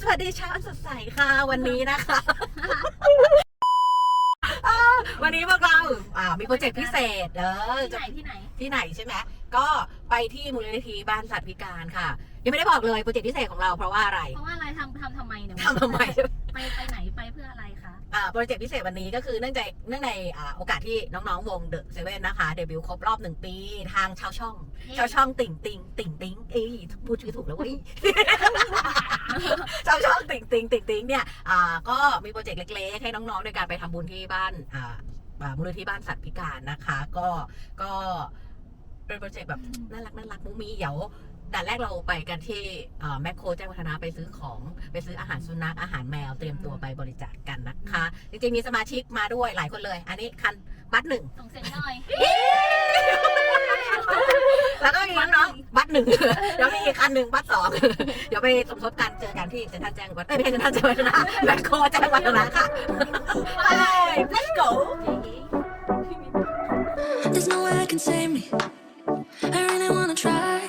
สวัสดีเช้าสดใสค่ะวันนี้นะคะอ่าวันนี้พวกเราอ่ามีโปรเจกต์พิเศษเออที่จะ ไหนที่ไหน ที่ไหนใช่ไหม ก็ไปที่มูลนิธิบ้านสัตว์พิการค่ะ ยังไม่ได้บอกเลยโปรเจกต์พิเศษของเราเพราะว่าอะไรเพราะว่าอะไรทำทำทำไมเนี่ยทำทำไมไปไปไหนไปเพื่ออะไรคะ อ่าโปรเจกต์พิเศษวันนี้ก็คือเนื่องในเนื่องในอ่าโอกาสที่น้องๆวงเดอะเซเว่นนะคะ เดบิวต์ครบรอบหนึ่งปี ทางชาวช่องชาวช่องติ่งติงติ่งติงเอ้ยพูดชื่อถูกแล้วเว้ย ชาวช่องติ่งติงติ่งติงเนี่ยอ่าก็มีโปรเจกต์เล็กๆ ให้น้องๆในการไปทำบุญที่บ้านอ่าอ่ามูลนิธิบ้านสัตว์พิการนะคะ ก็ก็เป็นโปรเจกต์แบบน่ารักน่ารักมุ้งมีเดี๋ยวด่านแรกเราไปกันที่อ่าแมคโครแจ้งวัฒนะไปซื้อของไปซื้ออาหารสุนัขอาหารแมวเตรียมตัวไปบริจาคกันนะคะ จริงๆมีสมาชิกมาด้วยหลายคนเลย อันนี้คันบัตรหนึ่งส่งเสียงหน่อย แล้วก็มีน้องๆบัตร หนึ่งเดี๋ยวมีอีกคันหนึ่งบัตรสองเดี๋ยวไปสมทบกันเจอกันที่เซ็นทรัลแจ้งวัฒนะเอ้ยไม่ใช่เซ็นทรัลแจ้งวัฒนะแบงคโคแจ้งวัฒนะค่ะไป let's go There's no way I can save me. I really wanna try,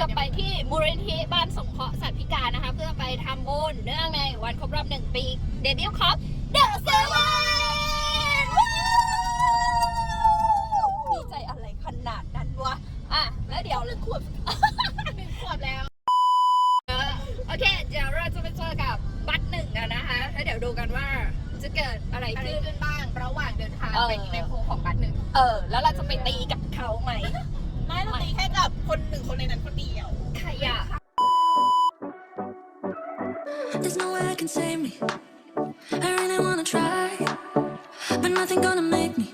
จะไปที่มูลนิธิบ้านสงเคราะห์สัตว์พิการนะคะ เพื่อไปทำบุญเนื่องในวันครบรอบหนึ่งปีเดบิวต์ครับเดอะเซเว่นดีใจอะไรขนาดนั้นวะ อะ แล้วเดี๋ยวหนึ่งขวบหนึ่งขวบแล้วเออโอเค เดี๋ยวเราจะไปเจอกับบัตหนึ่งกันนะคะ แล้วเดี๋ยวดูกันว่าจะเกิดอะไรอะไรขึ้นขึ้นบ้างระหว่างเดินทางเออไปที่แมคโครของบัตรหนึ่งเออ แล้วเราจะไปตีกับเขาไหม ไม่เราตีแค่กับคนหนึ่งคนในนั้นคนเดียวขยะ There's no way I can save me. I really wanna try, but nothing gonna make me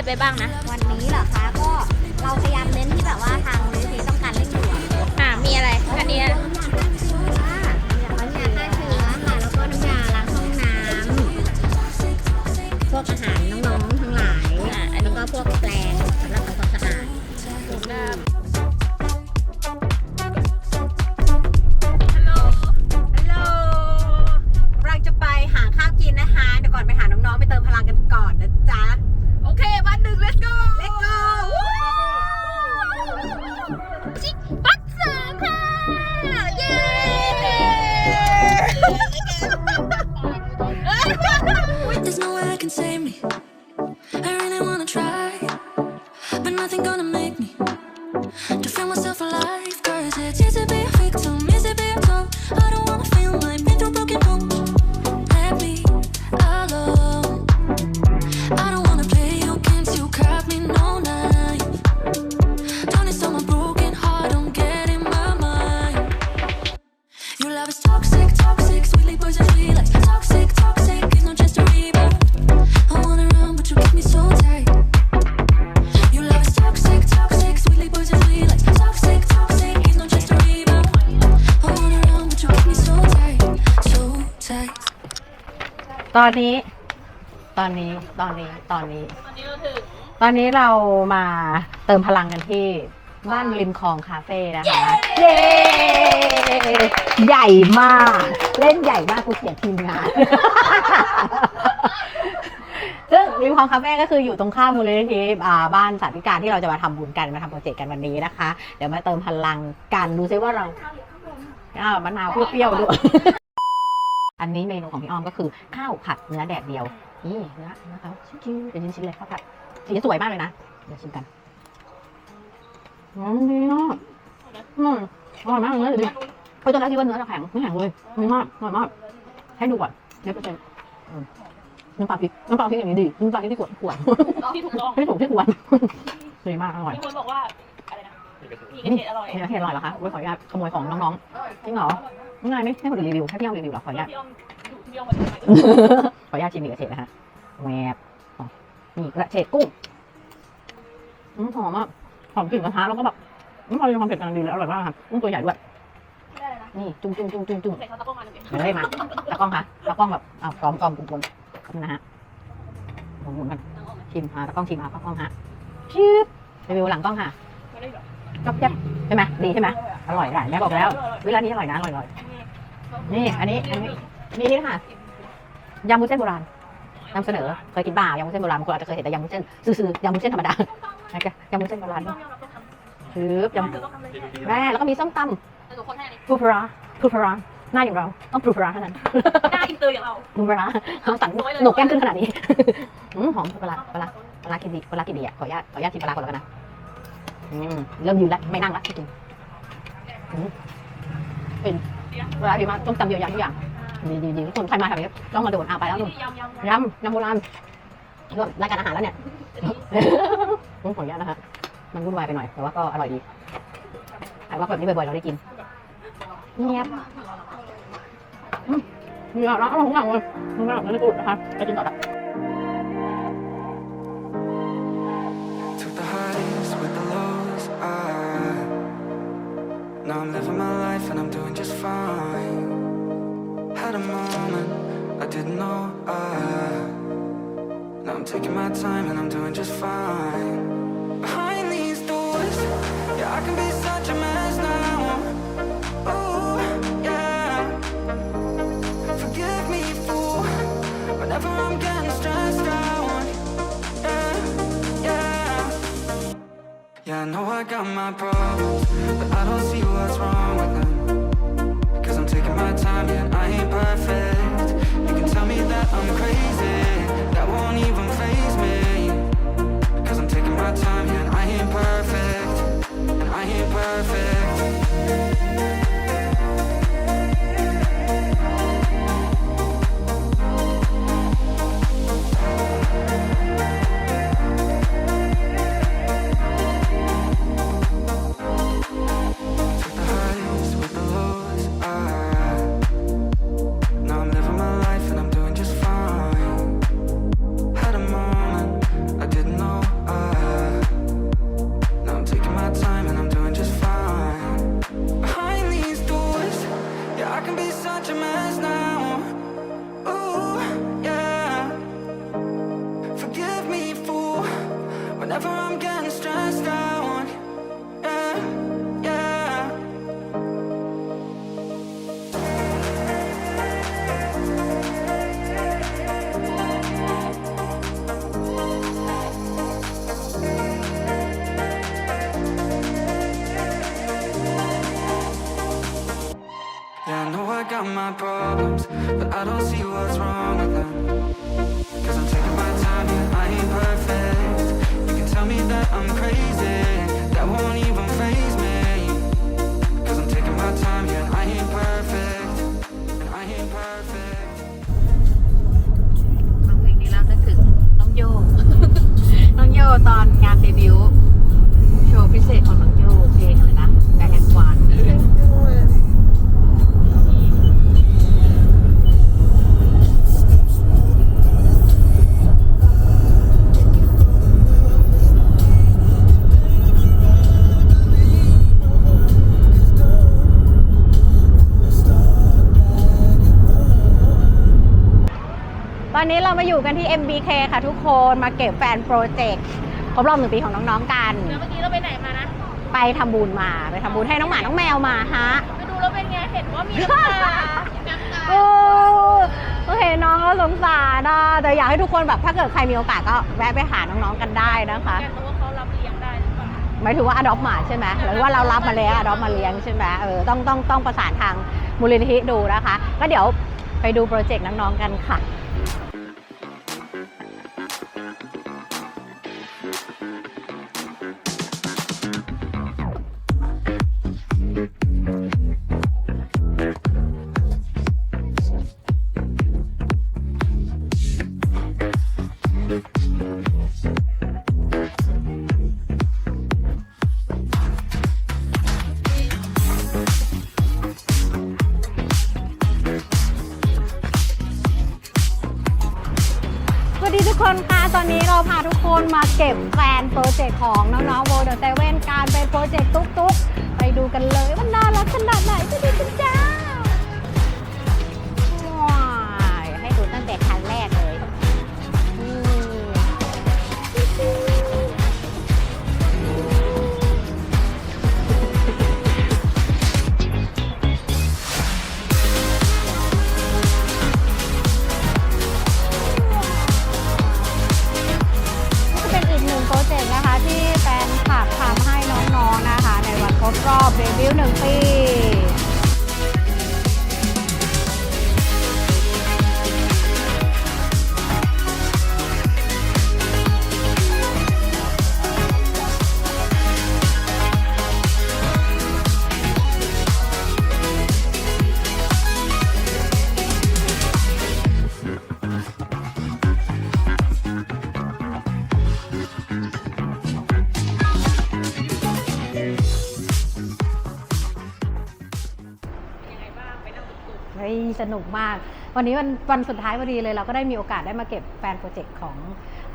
ไรไปบ้างนะ วันนี้เหรอคะก็เราพยายามเน้นที่แบบว่าทางมูลนิธิต้องการเร่งด่วนอ่ามีอะไรอันเนี้ myself alive. Cause it's easy to be ตอนนี้ ตอนนี้ตอนนี้ตอนนี้ ตอนนี้เราถึงตอนนี้เรามาเติมพลังกันที่บ้านริมคลองคาเฟ่นะคะ เย้ ใหญ่มาก เล่นใหญ่มากกูเสียทีมงาน ซึ่งริมคลองคาเฟ่ก็คืออยู่ตรงข้ามมูลนิธิอ่าบ้านสัตว์พิการที่เราจะมาทำบุญกันมาทำโปรเจกต์กันวันนี้นะคะ เดี๋ยวมาเติมพลังกันดูซิว่าเราอ้าวมะนาวเปรี้ยวๆด้วย อันนี้เมนูของพี่อ้อมก็คือข้าวผัดเนื้อแดดเดียว นี่เนื้อนะคะชิ้นๆเป็นชิ้นๆเลยข้าวผัดสีสวยมากเลยนะ เดี๋ยวชิมกันอืมดีมากอืมอร่อยมากเลยนะเดี๋ยวดิเพราะตอนแรกคิดว่าเนื้อจะแข็งไม่แข็งเลยดีมากอร่อยมาก ให้ดูก่อนเดี๋ยวเปอร์เซ็นต์อืมน้ำปลาพริกน้ำปลาพริกอย่างนี้ดีน้ำปลาพริกที่ขวดขวดที่ถูกต้องที่ถูกที่ควรดีมากอร่อยมีคนบอกว่าอะไรนะมีกระเทียมอร่อยนี่เห็นอร่อยเหรอคะไว้ขออนุญาตขโมยของน้องๆจริงเหรอ ไม่ไงไม่ให้คนอื่นรีวิวให้พี่อ้อมรีวิวเหรอขออนุญาต พี่อ้อมดูพี่อ้อมมาทำไมขออนุญาตชิมอีกกระเฉดนะฮะแหวบอ๋อนี่กระเฉดกุ้งอืมหอมมากหอมกลิ่นกระทะแล้วก็แบบอืมพอมีความเผ็ดกำลังดีเลยอร่อยมากค่ะกุ้งตัวใหญ่ด้วย ไม่ได้เลยนะนี่จุ้งจุ้งจุ้งจุ้งจุ้งใส่เขาตะก้องมาหนึ่งเฮ้ยมาตากล้องคะตากล้องแบบอ้าวซ้อมซ้อมกลมๆนี่นะฮะหมุนๆกันชิมค่ะตากล้องชิมค่ะตากล้องฮะชิบรีวิวหลังกล้องค่ะไม่ได้หรอจ๊อบแจ๊บใช่ไหมดีใช่ไหมอร่อยหลายแม่บอกแล้ว เวลานี้อร่อยนะอร่อยๆ นี่อันนี้อันนี้นี่นี่ค่ะยำมุ้นเส้นโบราณนำเสนอเคยกินบ่ายำมุ้นเส้นโบราณบางคนอาจจะเคยเห็นแต่ยำมุ้นเส้นซื่อๆยำมุ้นเส้นธรรมดานะคะยำมุ้นเส้นโบราณชืบยำแม่แล้วก็มีส้มตแต่ทุกคนให้อันนี้ำปูปลาร้าปูปลาร้าหน้าอย่างเราต้องปูปลาร้าเท่านั้นหน้าอินเตอร์อย่างเราปูปลาร้าเขาสั่งหนกแก้มขึ้นขนาดนี้อืมหอมปลาร้าปลาร้าปลาร้ากินดีปลาร้ากินดีอะขออนุญาตขออนุญาตชิมปลาร้าก่อนแล้วกันนะอืมเริ่มยืนแล้วไม่นั่งแล้วจริงๆอืมเป็น ปลาร้าดีมากต้มตำเดียวยำทุกอย่างดีดีดีทุกคนใครมาแถวนี้ต้องมาโดนเอาไปแล้วนุ่มยำยำยำยำโบราณก็รายการอาหารแล้วเนี่ยผมขออนุญาตนะคะมันวุ่นวายไปหน่อย แต่ว่าก็อร่อยดีแต่ว่าแบบนี้บ่อยๆเราได้กินเงียบอืมมีอะไรอร่อยทุกอย่างเลยทุกอย่างไม่ได้พูดนะคะไปกินต่อละ now I'm living my life and I'm doing just fine. Had a moment I didn't know. I now I'm taking my time and I'm doing just fine. Behind these doors, yeah, I can be such a mess Yeah, I know I got my problems, but I don't see what's wrong with them. Cause I'm taking my time, yeah, I ain't perfect. You can tell me that I'm crazy, that won't even เพลงนี้แล้วนึกถึงน้องโย น้องโยตอนงานเดบิวต์โชว์พิเศษขน้อง นี้เรามาอยู่กันที่ MBK ค่ะทุกคนมาเก็บแฟนโปรเจกต์ครบรอบหนึ่งปีของน้องๆกัน แล้วเมื่อกี้เราไปไหนมานะ ไปทำบุญมาไปทำบุญให้น้องหมาน้องแมวมาฮะ ไปดูแล้วเป็นไงเห็นว่ามีน้ำตาน้ำตา โอ้โอเคน้องก็สงสารนะแต่อยากให้ทุกคนแบบถ้าเกิดใครมีโอกาสก็แวะไปหาน้องๆกันได้นะคะกันเพราะว่าเขารับเลี้ยงได้หรือเปล่าหมายถึงว่าอดอปหมาใช่ไหมหรือว่าเรารับมาแล้วอดอปมาเลี้ยงใช่ไหมเออต้องต้องต้องประสานทางมูลนิธิดูนะคะ ก็เดี๋ยวไปดูโปรเจกต์น้องๆกันค่ะ นมาเก็บแฟนโปรเจกต์ของน้องๆโวเดอร์เซเว่นการเป็นโปรเจกต์ตุ๊กๆ ไปดูกันเลยว่าน่ารักขนาดไหนไปดูกันาว้ นุกมาก วันนี้วันวันสุดท้ายพอดีเลยเราก็ได้มีโอกาสได้มาเก็บแฟนโปรเจกต์ของ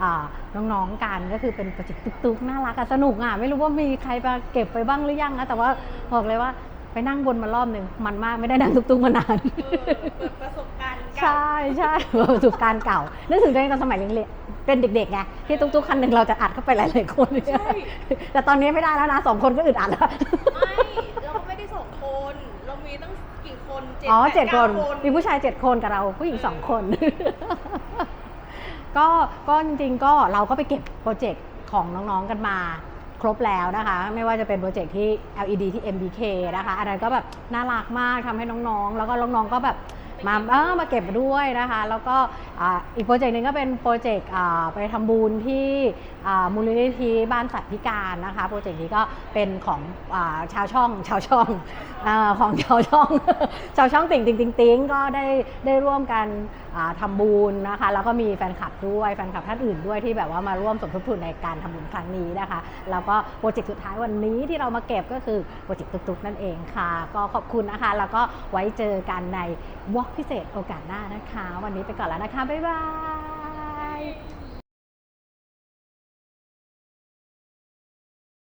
อาน้องๆกันก็คือเป็นโปรเจกต์ตุ๊กๆน่ารักอะสนุกอะไม่รู้ว่ามีใครมาเก็บไปบ้างหรือยังนะแต่ว่าบอกเลยว่าไปนั่งบนมารอบหนึ่งมันมากไม่ได้นั่งตุ๊กๆมานานประสบการณ์ใช่ใช่ประสบการณ์เก่านึกถึงตัวเองตอนสมัยเรียนๆเป็นเด็กๆไงที่ตุ๊กๆคันหนึ่งเราจะอัดเข้าไปหลายๆคนแต่ตอนนี้ไม่ได้แล้วนะสองคนก็อึดอัดแล้วไม่เราก็ไม่ได้สองคนเรามีตั้งกี่คนเจ็ดอ๋อแปเจ็ดคนก้ามีผู้ชายเจ็ดคนกับเราผู้หญิงสองคน ก็ก็จริงๆก็เราก็ไปเก็บโปรเจกต์ของน้องๆกันมาครบแล้วนะคะ ไม่ว่าจะเป็นโปรเจกต์ที่ LED ที่ MBK นะคะอันนั้นก็แบบน่ารักมากทำให้น้องๆ แล้วก็น้องๆก็แบบ มาเออมาเก็บมาด้วยนะคะ แล้วก็อ่าอีกโปรเจกต์หนึ่งก็เป็นโปรเจกต์อ่าไปทำบุญที่อ่ามูลนิธิบ้านสัตว์พิการนะคะ โปรเจกต์นี้ก็เป็นของอาชาวช่องชาวช่องอาของชาวช่อง ชาวช่องติ่งติ่งติ่งติ่งก็ได้ได้ร่วมกันอ่าทำบุญนะคะ แล้วก็มีแฟนคลับด้วยแฟนคลับท่านอื่นด้วยที่แบบว่ามาร่วมสมทบทุนในการทำบุญครั้งนี้นะคะ แล้วก็โปรเจกต์สุดท้ายวันนี้ที่เรามาเก็บก็คือโปรเจกต์ตุ๊กๆนั่นเองค่ะ ก็ขอบคุณนะคะ แล้วก็ไว้เจอกันในวอล์กพิเศษโอกาสหน้านะคะ วันนี้ไปก่อนแล้วนะคะ บ๊ายบาย